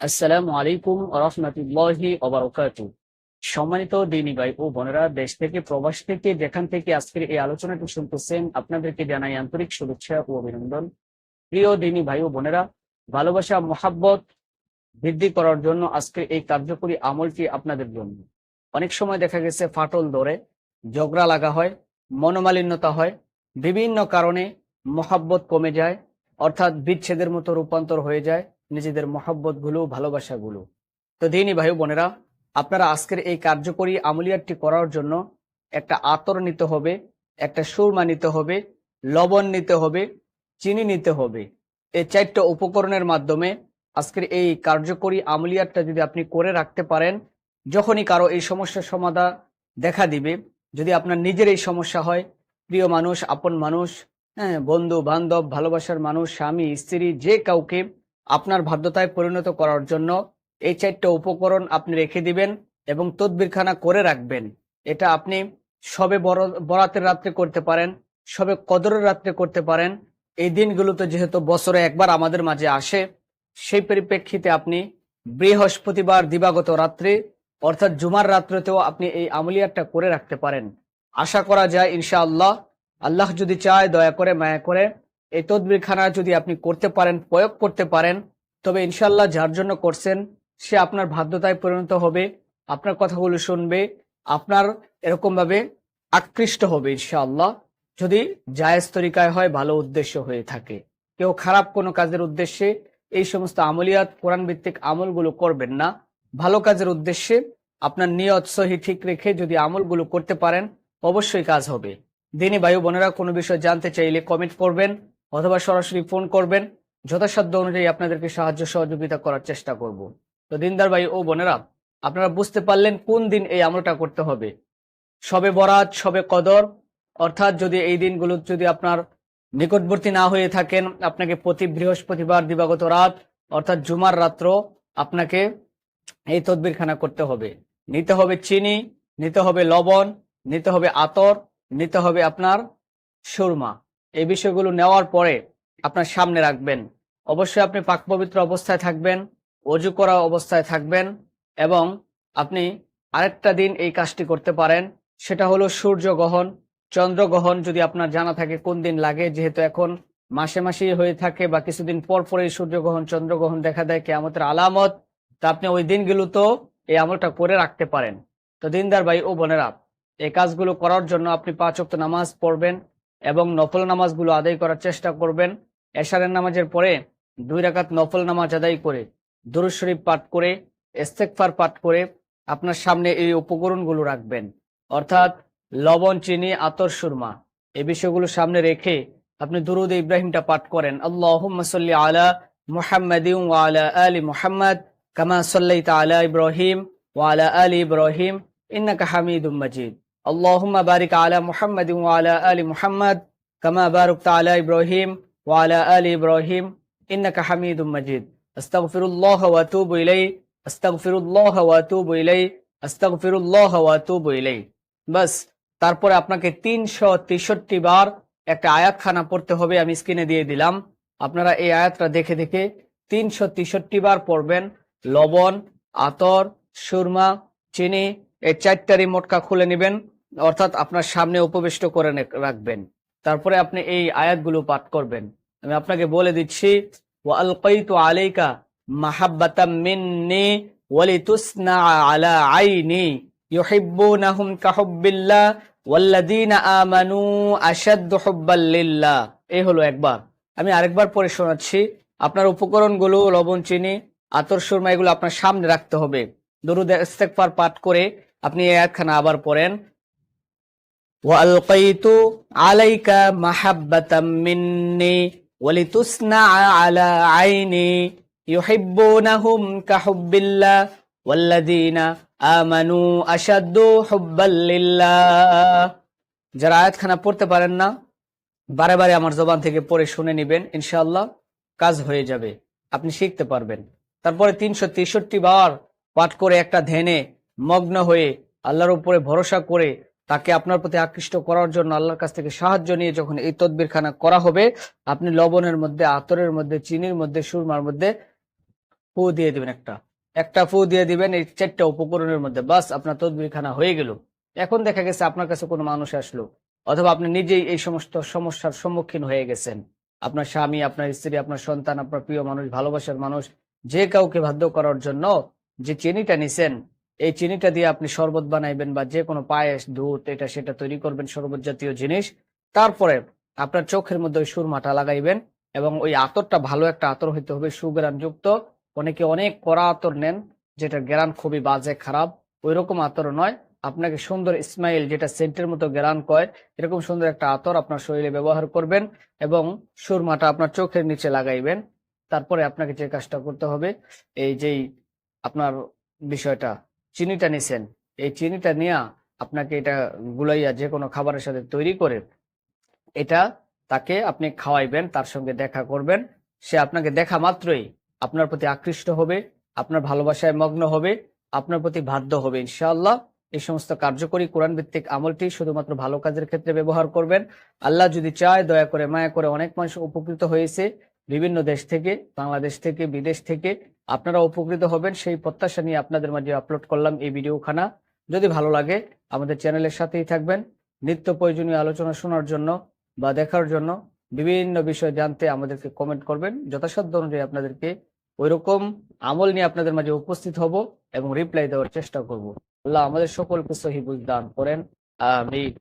আসসালামু আলাইকুম রহমতুল্লাহি ওবারকাতু সম্মানিত দিনী ভাই ও বোনেরা, দেশ থেকে, প্রবাস থেকে, যেখান থেকে আজকের এই আলোচনাটি শুনতেছেন, আপনাদেরকে জানাই আন্তরিক শুভেচ্ছা ও অভিনন্দন। প্রিয় দিনী ভাই ও বোনেরা, ভালোবাসা, মোহাব্বত বৃদ্ধি করার জন্য আজকে এই কার্যকরী আমলটি আপনাদের জন্য। অনেক সময় দেখা গেছে, ফাটল ধরে, ঝগড়া লাগা হয়, মনোমালিন্যতা হয়, বিভিন্ন কারণে মোহাব্বত কমে যায়, অর্থাৎ বিচ্ছেদের মতো রূপান্তর হয়ে যায় নিজেদের মহাব্বতগুলো ভালোবাসা গুলো তো দিনী ভাই বোনেরা, আপনারা আজকের এই কার্যকরী আমলিয়াতটি করার জন্য একটা আতর নিতে হবে, একটা সুরমা নিতে হবে, লবণ নিতে হবে, চিনি নিতে হবে। এই চারটা উপকরণের মাধ্যমে আজকের এই কার্যকরী আমলিয়াতটা যদি আপনি করে রাখতে পারেন, যখনই কারও এই সমস্যার সমাধান দেখা দিবে, যদি আপনার নিজের এই সমস্যা হয়, প্রিয় মানুষ, আপন মানুষ হ্যাঁ বন্ধু বান্ধব ভালোবাসার মানুষ, স্বামী, স্ত্রী, যে কাউকে আপনার পরিণত করার জন্য এই চারটা উপকরণ আপনি রেখে দিবেন এবং তদবিরখানা করে রাখবেন। এটা আপনি সবে বড়- বরাতের রাত্রে করতে পারেন, সবে কদরের রাত্রে করতে পারেন। এই দিনগুলোতে যেহেতু বছরে একবার আমাদের মাঝে আসে, সেই পরিপ্রেক্ষিতে আপনি বৃহস্পতিবার দিবাগত রাত্রে, অর্থাৎ জুমার রাত্রেতেও আপনি এই আমলিয়াতটা করে রাখতে পারেন। আশা করা যায় ইনশাআল্লাহ, আল্লাহ যদি চায় দয়া করে, মায়া করে এই তদবিরখানা যদি আপনি করতে পারেন, প্রয়োগ করতে পারেন, তবে ইনশাল্লাহ যার জন্য করছেন, সে আপনার বাধ্যতায় পরিণত হবে, আপনার কথাগুলো শুনবে, আপনার এরকম ভাবে আকৃষ্ট হবে ইনশাআল্লাহ। যদি জায়েজ তরিকায় হয়, ভালো উদ্দেশ্য হয়ে থাকে। কেউ খারাপ কোনো কাজের উদ্দেশ্যে এই সমস্ত আমলিয়াত কোরআন ভিত্তিক আমলগুলো করবেন না। ভালো কাজের উদ্দেশ্যে আপনার নিয়ত সহি ঠিক রেখে যদি আমলগুলো করতে পারেন, অবশ্যই কাজ হবে। দিনী বায়ু বোনেরা কোনো বিষয় জানতে চাইলে কমেন্ট করবেন। অথবা সরাসরি ফোন করবেন। যথাসাধ্য অনুযায়ী আপনাদেরকে সাহায্য সহযোগিতা করার চেষ্টা করব। তো দিনদার ভাই ও বোনেরা, আপনারা বুঝতে পারলেন কোন দিন এই আমলটা করতে হবে। সবে বরাত, সবে কদর, অর্থাৎ যদি এই দিনগুলো যদি আপনার নিকটবর্তী না হয়ে থাকেন, আপনাকে প্রতি বৃহস্পতিবার দিবাগত রাত, অর্থাৎ জুমার রাত্র, আপনাকে এই তদবিরখানা করতে হবে। নিতে হবে চিনি, নিতে হবে লবণ, নিতে হবে আতর, নিতে হবে আপনার সুরমা। এই বিষয়গুলো নেওয়ার পরে আপনার সামনে রাখবেন। অবশ্যই আপনি পাক পবিত্র অবস্থায় থাকবেন, অজু করা অবস্থায় থাকবেন এবং আপনি আরেকটা দিন এই কাজটি করতে পারেন। সেটা হলো সূর্যগ্রহণ চন্দ্রগ্রহণ যদি আপনার জানা থাকে কোন দিন লাগে। যেহেতু এখন মাসে মাসেই হয়ে থাকে বা কিছুদিন পর পরেই সূর্যগ্রহণ চন্দ্রগ্রহণ দেখা দেয় কেয়ামতের আলামত, তা আপনি ওই দিনগুলোতেও এই আমলটা করে রাখতে পারেন। তো দিনদার ভাই ও বোনেরা, এই কাজগুলো করার জন্য আপনি পাঁচ ওয়াক্ত নামাজ পড়বেন। এবং নফল নামাজগুলো আদায় করার চেষ্টা করবেন। এশারের নামাজের পরে দুই রাকাত নফল নামাজ আদায় করে, দুরুদ শরীফ পাঠ করে, ইস্তেগফার পাঠ করে আপনার সামনে এই উপকরণগুলো রাখবেন। অর্থাৎ লবণ, চিনি, আতর, সুরমা এই বিষয়গুলো সামনে রেখে আপনি দুরুদ ইব্রাহিমটা পাঠ করেন। আল্লাহ আলা মুহাম্মাদিন ওয়া আলা আলি মুহাম্মাদ কামা সাল্লাইতা আলা ইব্রাহিম ওয়া আলা ইব্রাহিম ইন্নাকা হামিদুম মাজিদ। আলা মুহাম্মাদিন ওয়া আলা আলি মুহাম্মাদ কামা বারাকতা আলা ইব্রাহিম ওয়া আলা আলি ইব্রাহিম ইন্নাকা হামিদুম মাজিদ আস্তাগফিরুল্লাহ ওয়া আতুবু ইলাইহি আস্তাগফিরুল্লাহ ওয়া আতুবু ইলাইহি আস্তাগফিরুল্লাহ ওয়া আতুবু ইলাইহি বাস তারপরে আপনাকে তিনশো তেষট্টি বার একটা আয়াতখানা পড়তে হবে, আমি স্ক্রিনে দিয়ে দিলাম। আপনারা এই আয়াতটা দেখে দেখে তিনশো তেষট্টি বার পড়বেন। লবণ, আতর, সুরমা, চিনি এই চারটারই মোটকা খুলে নেবেন, অর্থাৎ আপনার সামনে উপবিষ্ট করে রাখবেন। তারপরে আপনি এই আয়াতগুলো পাঠ করবেন। আমি আপনাকে বলে দিচ্ছি এই হলো একবার। আমি আরেকবার পড়ে শোনাচ্ছি, আপনার উপকরণগুলো, লবণ, চিনি, আতর, সুরমা, এগুলো আপনার সামনে রাখতে হবে। দরুদ পাঠ করে আপনি এই আয়াতখানা আবার পড়েন وألقيت عليك محبة مني ولتصنع على عيني يحبونهم كحب الله والذين آمنوا أشد حبا لله যারা আয়াতখানা পড়তে পারেন না বারে বারে আমার জবান থেকে পড়ে শুনে নিবেন ইনশাআল্লাহ কাজ হয়ে যাবে আপনি শিখতে পারবেন তারপরে তিনশো তেষট্টি বার পাঠ করে একটা ধ্যানে মগ্ন হয়ে আল্লাহর উপরে ভরসা করে তাকে আপনার প্রতি আকৃষ্ট করার জন্য আল্লাহর কাছ থেকে সাহায্য নিয়ে যখন এই তদবিরখানা করা হবে, আপনি লবণের মধ্যে, আতরের মধ্যে, চিনির মধ্যে, সুরমার মধ্যে ফু দিয়ে দিবেন একটা। একটা ফু দিয়ে দিবেন এই চারটা উপকরণের মধ্যে। বাস আপনার তদবির খানা হয়ে গেল। এখন দেখা গেছে আপনার কাছে কোনো মানুষ আসলো অথবা আপনি নিজেই এই সমস্ত সমস্যার সম্মুখীন হয়ে গেছেন। আপনার স্বামী, আপনার স্ত্রী, আপনার সন্তান, আপনার প্রিয় মানুষ, ভালোবাসার মানুষ, যে কাউকে বাধ্য করার জন্য যে চিনিটা নিছেন এই চিনিটা দিয়ে আপনি শরবত বানাইবেন বা যে কোনো পায়েস, দুধ, এটা সেটা তৈরি করবেন শরবত জাতীয় জিনিস। তারপরে আপনার চোখের মধ্যে ওই সুরমাটা লাগাইবেন এবং ওই আতরটা ভালো একটা আতর হইতে হবে সুগ্রান যুক্ত অনেকে অনেক কড়া আতর নেন যেটা গ্রান খুবই বাজে, খারাপ। ওই রকম আতর নয়। আপনাকে সুন্দর ইসমাইল যেটা সেন্টের মতো গ্রান কয়, এরকম সুন্দর একটা আতর আপনার শরীরে ব্যবহার করবেন এবং সুরমাটা আপনার চোখের নিচে লাগাইবেন। তারপরে আপনাকে যে কাজটা করতে হবে, এই যেই আপনার বিষয়টা চিনিটা নিছেন। এই চিনিটা নিয়ে আপনাকে এটা গুলাইয়া যে কোনো খাবারের সাথে তৈরি করে এটা তাকে আপনি খাওয়াইবেন, তার সঙ্গে দেখা করবেন। সে আপনাকে দেখা মাত্রই আপনার প্রতি আকৃষ্ট হবে, আপনার ভালোবাসায় মগ্ন হবে, আপনার প্রতি বাধ্য হবে, ইনশাআল্লাহ। এই সমস্ত কার্যকরী কোরআন ভিত্তিক আমলটি শুধুমাত্র ভালো কাজের ক্ষেত্রে ব্যবহার করবেন। আল্লাহ যদি চায়, দয়া করে, মায়া করে অনেক মানুষ উপকৃত হয়েছে বিভিন্ন দেশ থেকে, বাংলাদেশ থেকে, বিদেশ থেকে। আপনারা উপকৃত হবেন, সেই প্রত্যাশা নিয়ে আপনাদের মাঝে আপলোড করলাম এই ভিডিওখানা। যদি ভালো লাগে, আমাদের চ্যানেলের সাথেই থাকবেন। নিত্য প্রয়োজনীয় আলোচনা শোনার জন্য বা দেখার জন্য বিভিন্ন বিষয় জানতে আমাদেরকে কমেন্ট করবেন। যথাসাধ্য অনুযায়ী আপনাদেরকে ওইরকম আমল নিয়ে আপনাদের মাঝে উপস্থিত হব এবং রিপ্লাই দেওয়ার চেষ্টা করব। আল্লাহ আমাদের সকলকে সহি দান করেন। আমিন।